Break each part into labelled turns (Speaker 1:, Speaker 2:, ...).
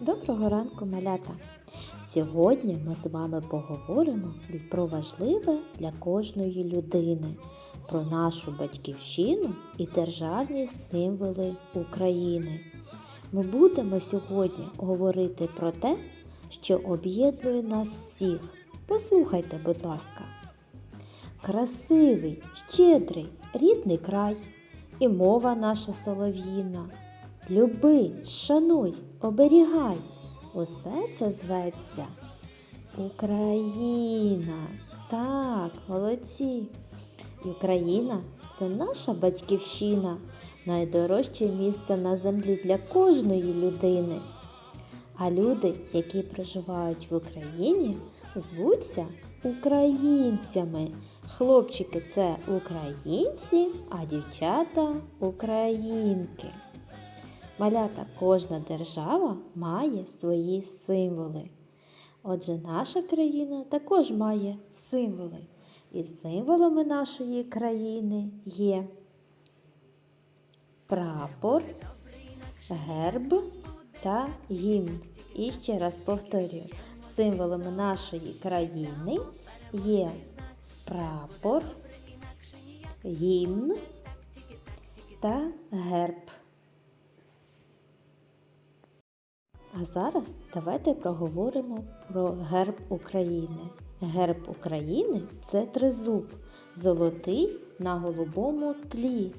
Speaker 1: Доброго ранку, малята! Сьогодні ми з вами поговоримо про важливе для кожної людини, про нашу батьківщину і державні символи України. Ми будемо сьогодні говорити про те, що об'єднує нас всіх. Послухайте, будь ласка. Красивий, щедрий, рідний край і мова наша солов'їна. Люби, шануй, оберігай. Усе це зветься Україна. Так, молодці. Україна це наша батьківщина, найдорожче місце на землі для кожної людини. А люди, які проживають в Україні, звуться українцями. Хлопчики це українці, а дівчата українки. Малята кожна держава має свої символи. Отже, наша країна також має символи. І символами нашої країни є прапор, герб та гімн. І ще раз повторюю, символами нашої країни є прапор, гімн та герб. А зараз давайте проговоримо про герб України. Герб України це тризуб, золотий на голубому тлі.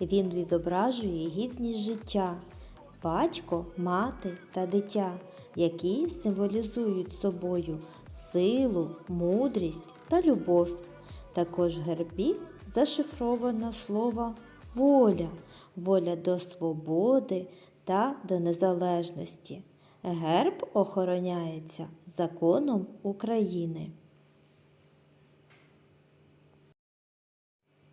Speaker 1: Він відображує гідність життя, батько, мати та дитя, які символізують собою силу, мудрість та любов. Також в гербі зашифровано слово воля, воля до свободи та до незалежності. Герб охороняється законом України.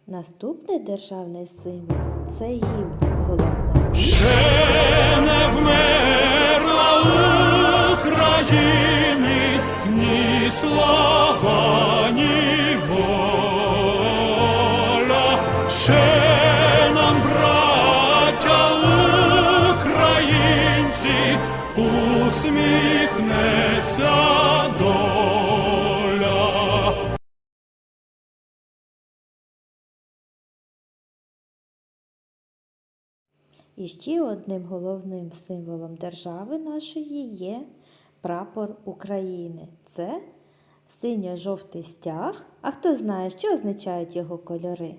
Speaker 1: Наступний державний символ це гімн головна.
Speaker 2: Ще не вмерла України ні слава, ні воля. Ще нам, браття українці, усміхнеться доля.
Speaker 1: І ще одним головним символом держави нашої є прапор України. Це синьо-жовтий стяг. А хто знає, що означають його кольори?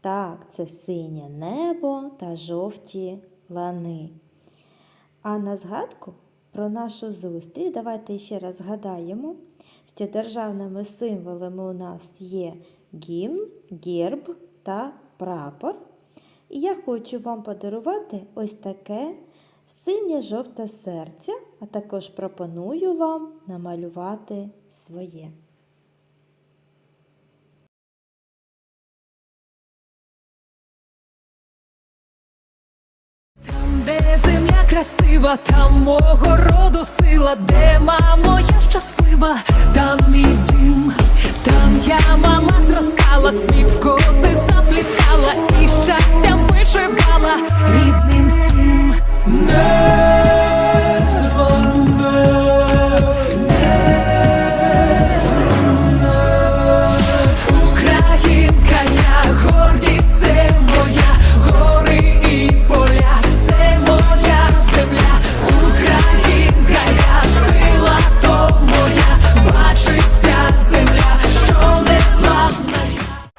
Speaker 1: Так, це синє небо та жовті лани. А на згадку про нашу зустріч давайте ще раз згадаємо, що державними символами у нас є гімн, герб та прапор. І я хочу вам подарувати ось таке синє-жовте серце, а також пропоную вам намалювати своє.
Speaker 3: Там, де земля красива, там мого роду сила, де мамо я щаслива,